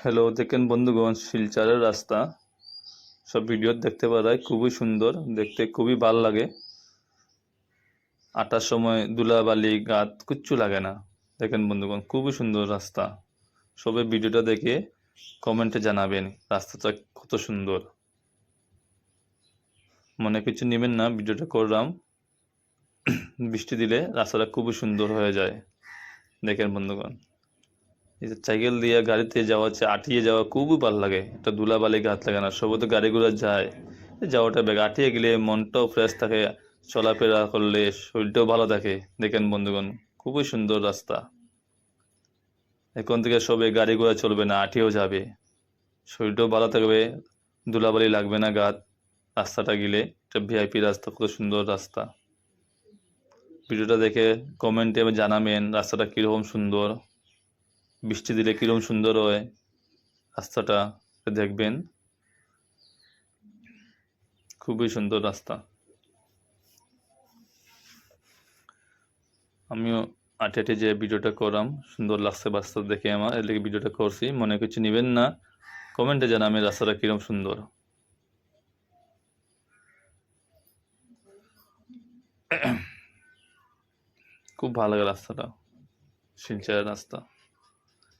Hello দেখেন বন্ধুগণ, শিলচরের রাস্তা। সব ভিডিও দেখতে পারায় খুবই সুন্দর, দেখতে খুবই ভালো লাগে। আটার সময় ধুলাবালি গাত, কিচ্ছু লাগে না। দেখেন বন্ধুগণ, খুবই সুন্দর রাস্তা। সবে ভিডিওটা দেখে কমেন্টে জানাবেন, রাস্তাটা কত সুন্দর। মনে কিছু নেবেন না, ভিডিওটা করলাম। বৃষ্টি দিলে রাস্তাটা খুবই সুন্দর হয়ে যায়। দেখেন বন্ধুগণ। এই যে সাইকেল দিয়ে গাড়িতে যাওয়া হচ্ছে, আটিয়ে যাওয়া খুবই ভালো লাগে। একটা ধুলাবালি গাছ লাগে না সবই তো গাড়ি ঘোড়া যায় যাওয়াটা বেগ, আটিয়ে গেলে মনটাও ফ্রেশ থাকে, চলাফেরা করলে শরীরটাও ভালো থাকে। দেখেন বন্ধুগণ, খুবই সুন্দর রাস্তা। এখন থেকে সবে গাড়ি ঘোড়া চলবে না, আটিয়েও যাবে। শরীরটাও ভালো থাকবে ধুলাবালি লাগবে না গাত রাস্তাটা গেলে। একটা ভিআইপি রাস্তা কত সুন্দর রাস্তা। ভিডিওটা দেখে কমেন্টে জানাবেন রাস্তাটা কীরকম সুন্দর। বৃষ্টি দিলে কীরকম সুন্দর হয়? রাস্তাটা দেখবেন। খুবই সুন্দর রাস্তা। আমিও আটে আটে যে ভিডিওটা করাম, সুন্দর লাগছে রাস্তা দেখে আমার, এর লেগে ভিডিওটা করছি। মনে কিছু নেবেন না, কমেন্টে জানাবেন রাস্তাটা কীরকম সুন্দর। খুব ভালো লাগে রাস্তাটা, শিলচরের রাস্তা।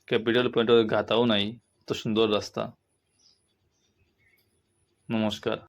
ক্যাপিটাল পয়েন্টের গাতাও নাই এত সুন্দর রাস্তা। নমস্কার।